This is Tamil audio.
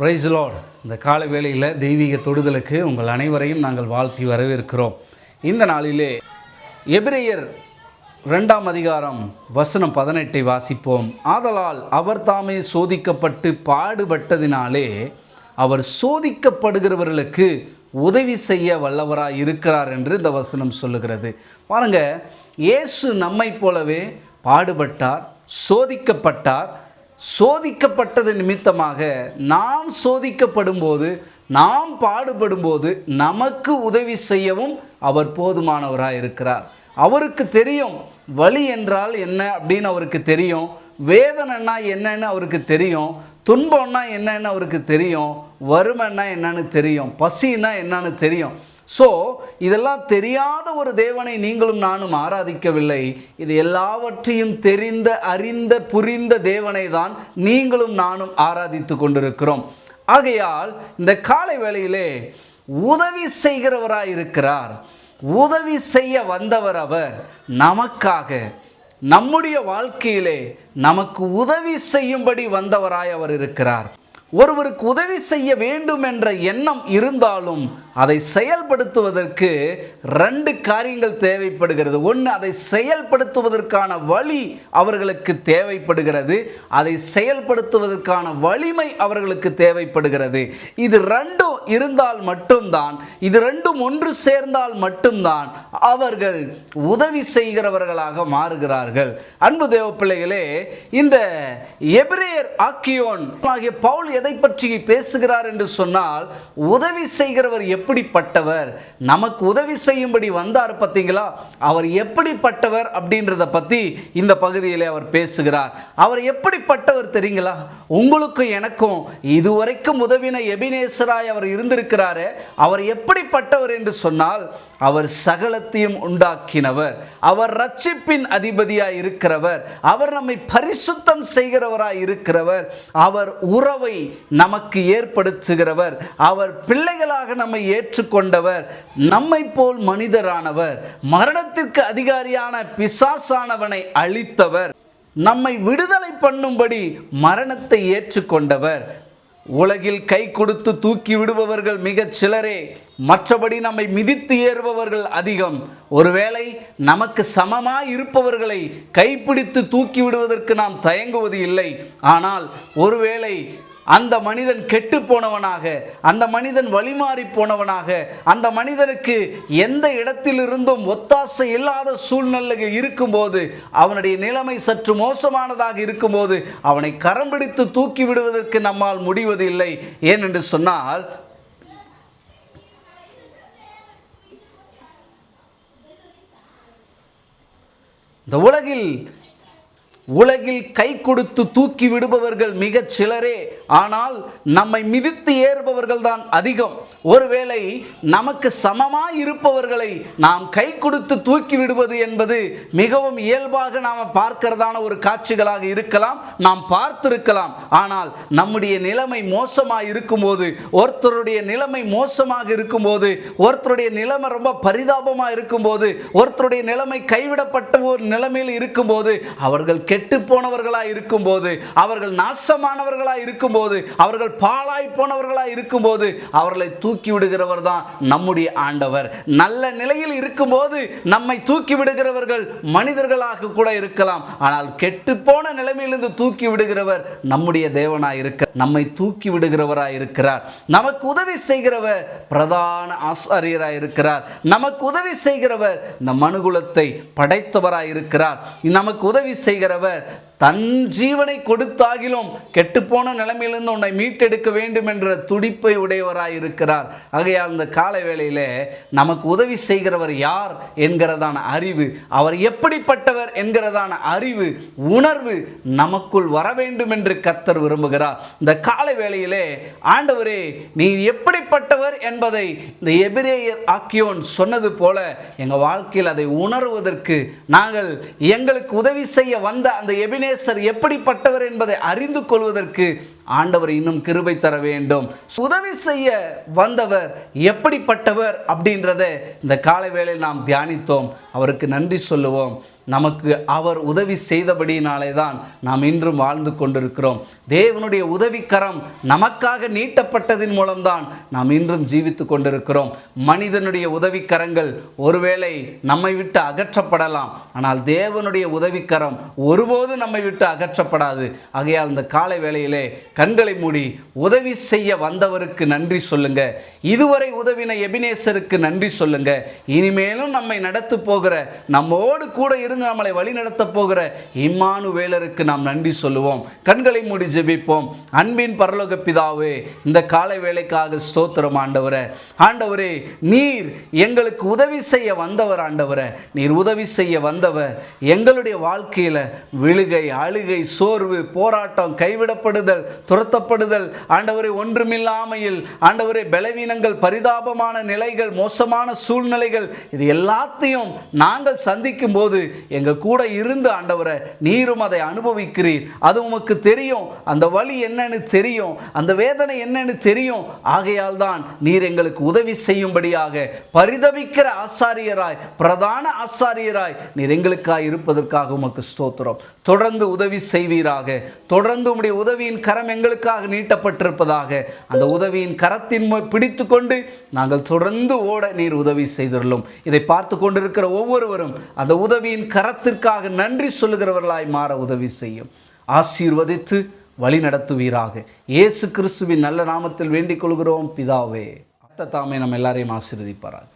ப்ரைஸ் லார்ட் இந்த கால வேளையில் தெய்வீக தொடுதலுக்கு உங்கள் அனைவரையும் நாங்கள் வாழ்த்தி வரவேற்கிறோம். இந்த நாளிலே எபிரேயர் ரெண்டாம் அதிகாரம் வசனம் பதினெட்டை வாசிப்போம். ஆதலால் அவர் தாமே சோதிக்கப்பட்டு பாடுபட்டதினாலே அவர் சோதிக்கப்படுகிறவர்களுக்கு உதவி செய்ய வல்லவராக இருக்கிறார் என்று இந்த வசனம் சொல்லுகிறது. பாருங்கள் இயேசு நம்மைப் போலவே பாடுபட்டார் சோதிக்கப்பட்டார் சோதிக்கப்பட்டது நிமித்தமாக நாம் சோதிக்கப்படும்போது நாம் பாடுபடும்போது நமக்கு உதவி செய்யவும் அவர் போதுமானவராக இருக்கிறார் அவருக்கு தெரியும் வலி என்றால் என்ன அப்படின்னு அவருக்கு தெரியும் வேதனைன்னா என்னன்னு அவருக்கு தெரியும் துன்பம்னா என்னன்னு அவருக்கு தெரியும் வறுமைன்னா என்னன்னு தெரியும் பசின்னா என்னன்னு தெரியும். ஸோ இதெல்லாம் தெரியாத ஒரு தேவனை நீங்களும் நானும் ஆராதிக்கவில்லை. இது எல்லாவற்றையும் தெரிந்த அறிந்த புரிந்த தேவனை தான் நீங்களும் நானும் ஆராதித்து கொண்டிருக்கிறோம். ஆகையால் இந்த காலை வேளையிலே உதவி செய்கிறவராய் இருக்கிறார். உதவி செய்ய வந்தவர் அவர். நமக்காக நம்முடைய வாழ்க்கையிலே நமக்கு உதவி செய்யும்படி வந்தவராய் அவர் இருக்கிறார். ஒருவருக்கு உதவி செய்ய வேண்டும் என்ற எண்ணம் இருந்தாலும் அதை செயல்படுத்துவதற்கு ரெண்டு காரியங்கள் தேவைப்படுகிறது. ஒன்று அதை செயல்படுத்துவதற்கான வழி அவர்களுக்கு தேவைப்படுகிறது. அதை செயல்படுத்துவதற்கான வலிமை அவர்களுக்கு தேவைப்படுகிறது. இது ரெண்டும் இருந்தால் மட்டும்தான் இது ரெண்டும் ஒன்று சேர்ந்தால் மட்டும்தான் அவர்கள் உதவி செய்கிறவர்களாக மாறுகிறார்கள். அன்பு தேவ பிள்ளைகளே இந்த எபிரேயர் ஆக்கியோன் ஆகிய பவுல் எதை பற்றி பேசுகிறார் என்று சொன்னால் உதவி செய்கிறவர் எப்படிப்பட்டவர்? நமக்கு உதவி செய்யும்படி வந்தார் பார்த்தீங்களா? அவர் எப்படிப்பட்டவர் அப்படின்றத பற்றி இந்த பகுதியில் அவர் பேசுகிறார். அவர் எப்படிப்பட்டவர் தெரியுங்களா? உங்களுக்கும் எனக்கும் இதுவரைக்கும் உதவின எபினேசராய் அவர் இருந்திருக்கிறாரே அவர் எப்படிப்பட்டவர் என்று சொன்னால் அவர் சகலத்தையும் உண்டாக்கினவர். அவர் ரட்சிப்பின் அதிபதியாய் இருக்கிறவர். அவர் நம்மை பரிசுத்தம் செய்கிறவராய் இருக்கிறவர். அவர் உறவை நமக்கு ஏற்படுத்துகிறவர். அவர் பிள்ளைகளாக நம்மை ஏற்றுக்கொண்டவர் நம்மை போல் மனிதரானவர் மரணத்திற்கு அதிகாரியான பிசாசானவனை அழித்தவர் நம்மை விடுதலை பண்ணும்படி மரணத்தை ஏற்றுக்கொண்டவர். உலகில் கை கொடுத்து தூக்கி விடுபவர்கள் மிகச் சிலரே மற்றபடி நம்மை மிதித்து ஏறுபவர்கள் அதிகம். ஒருவேளை நமக்கு சமமாய் இருப்பவர்களை கைப்பிடித்து தூக்கி விடுவதற்கு நாம் தயங்குவது இல்லை. ஆனால் ஒருவேளை அந்த மனிதன் கெட்டு போனவனாக அந்த மனிதன் வழிமாறி போனவனாக அந்த மனிதனுக்கு எந்த இடத்திலிருந்தும் ஒத்தாசை இல்லாத சூழ்நிலைகள் இருக்கும்போது அவனுடைய நிலைமை சற்று மோசமானதாக இருக்கும்போது அவனை கரம் பிடித்து தூக்கி விடுவதற்கு நம்மால் முடிவது இல்லை ஏனென்று சொன்னால் இந்த உலகில் உலகில் கை கொடுத்து தூக்கி விடுபவர்கள் மிகச் சிலரே ஆனால் நம்மை மிதித்து ஏறுபவர்கள் தான் அதிகம். ஒருவேளை நமக்கு சமமாய் இருப்பவர்களை நாம் கை கொடுத்து தூக்கி விடுவது என்பது மிகவும் இயல்பாக நாம் பார்க்கிறதான ஒரு காட்சிகளாக இருக்கலாம் நாம் பார்த்திருக்கலாம். ஆனால் நம்முடைய நிலைமை மோசமாக இருக்கும்போது ஒருத்தருடைய நிலைமை மோசமாக இருக்கும்போது ஒருத்தருடைய நிலைமை ரொம்ப பரிதாபமாக இருக்கும்போது ஒருத்தருடைய நிலைமை கைவிடப்பட்ட ஒரு நிலைமையில் இருக்கும்போது அவர்கள் கெட்டு போனவர்களாக இருக்கும்போது அவர்கள் நாசமானவர்களாக இருக்கும்போது அவர்கள் பாழாய் போனவர்களாக இருக்கும்போது அவர்களை தூக்கி விடுகிறவர் தான் நம்முடைய ஆண்டவர். நல்ல நிலையில் இருக்கும்போது நம்மை தூக்கி விடுகிறவர்கள் மனிதர்களாக கூட இருக்கலாம். ஆனால் கெட்டு போன நிலைமையிலிருந்து தூக்கி விடுகிறவர் நம்முடைய தேவனாக இருக்க நம்மை தூக்கி விடுகிறவராய் இருக்கிறார். நமக்கு உதவி செய்கிறவர் பிரதான ஆசாரியராக இருக்கிறார். நமக்கு உதவி செய்கிறவர் இந்த மனுகுலத்தை படைத்தவராக இருக்கிறார். நமக்கு உதவி செய்கிறவர் தன் ஜீவனை கொடுத்தாகிலும் கெட்டுப்போன நிலைமையிலிருந்து உன்னை மீட்டெடுக்க வேண்டும் என்ற துடிப்பை உடையவராய் இருக்கிறார். ஆகையால் இந்த கால வேளையிலே நமக்கு உதவி செய்கிறவர் யார் என்கிறதான அறிவு அவர் எப்படிப்பட்டவர் என்கிறதான அறிவு உணர்வு நமக்குள் வர வேண்டும் என்று கத்தர் விரும்புகிறார். இந்த கால வேளையிலே ஆண்டவரே நீ எப்படிப்பட்டவர் என்பதை இந்த எபிரேயர் ஆக்கியோன் சொன்னது போல எங்கள் வாழ்க்கையில் அதை உணர்வதற்கு நாங்கள் எங்களுக்கு உதவி செய்ய வந்த அந்த நேசர் எப்படிப்பட்டவர் என்பதை அறிந்து கொள்வதற்கு ஆண்டவர் இன்னும் கிருபை தர வேண்டும். உதவி செய்ய வந்தவர் எப்படிப்பட்டவர் அப்படின்றத இந்த காலை வேளையில் நாம் தியானித்தோம். அவருக்கு நன்றி சொல்லுவோம். நமக்கு அவர் உதவி செய்தபடியினாலே தான் நாம் இன்றும் வாழ்ந்து கொண்டிருக்கிறோம். தேவனுடைய உதவிக்கரம் நமக்காக நீட்டப்பட்டதின் மூலம்தான் நாம் இன்றும் ஜீவித்து கொண்டிருக்கிறோம். மனிதனுடைய உதவிக்கரங்கள் ஒருவேளை நம்மை விட்டு அகற்றப்படலாம். ஆனால் தேவனுடைய உதவிக்கரம் ஒருபோது நம்மை விட்டு அகற்றப்படாது. ஆகையால் இந்த காலை வேளையிலே கண்களை மூடி உதவி செய்ய வந்தவருக்கு நன்றி சொல்லுங்க. இதுவரை உதவின எபினேசருக்கு நன்றி சொல்லுங்க. இனிமேலும் நம்மை நடத்து போகிற நம்மோடு கூட இருந்து நம்மளை வழி நடத்த போகிற இம்மானு வேலருக்கு நாம் நன்றி சொல்லுவோம். கண்களை மூடி ஜெபிப்போம். அன்பின் பரலோக பிதாவே இந்த காலை வேலைக்காக ஸ்தோத்திரம் ஆண்டவரே. ஆண்டவரே நீர் எங்களுக்கு உதவி செய்ய வந்தவர் ஆண்டவரே. நீர் உதவி செய்ய வந்தவர். எங்களுடைய வாழ்க்கையில் விழுகை அழுகை சோர்வு போராட்டம் கைவிடப்படுதல் துரத்தப்படுதல். ஆண்டவரை ஒன்றுமில்லாமையில் ஆண்டவரை பலவீனங்கள் பரிதாபமான நிலைகள் மோசமான சூழ்நிலைகள் இது எல்லாத்தையும் நாங்கள் சந்திக்கும் போது எங்கள் கூட இருந்து ஆண்டவரை நீரும் அதை அனுபவிக்கிறீர். அது உமக்கு தெரியும். அந்த வழி என்னன்னு தெரியும். அந்த வேதனை என்னன்னு தெரியும். ஆகையால் தான் நீர் எங்களுக்கு உதவி செய்யும்படியாக பரிதவிக்கிற ஆசாரியராய் பிரதான ஆசாரியராய் நீர் எங்களுக்காய் இருப்பதற்காக உமக்கு ஸ்தோத்திரம். தொடர்ந்து உதவி செய்வீராக. தொடர்ந்து உடைய உதவியின் கரம் எங்களுக்காக நீட்டப்பட்டிருப்பதாக அந்த உதவியின் கரத்தின் பிடித்து கொண்டு நாங்கள் தொடர்ந்து ஓட நீர் உதவி செய்துள்ளோம் இதை பார்த்து கொண்டிருக்கிற ஒவ்வொருவரும் அந்த உதவியின் கரத்திற்காக நன்றி சொல்லுகிறவர்களாய் மாற உதவி செய்யும். ஆசீர்வதித்து வழி நடத்துவீராக. இயேசு கிறிஸ்துவின் நல்ல நாமத்தில் வேண்டிக் கொள்கிறோம். பிதாவே அத்த தாமே நம்ம எல்லாரையும் ஆசீர்வதிப்பாராக.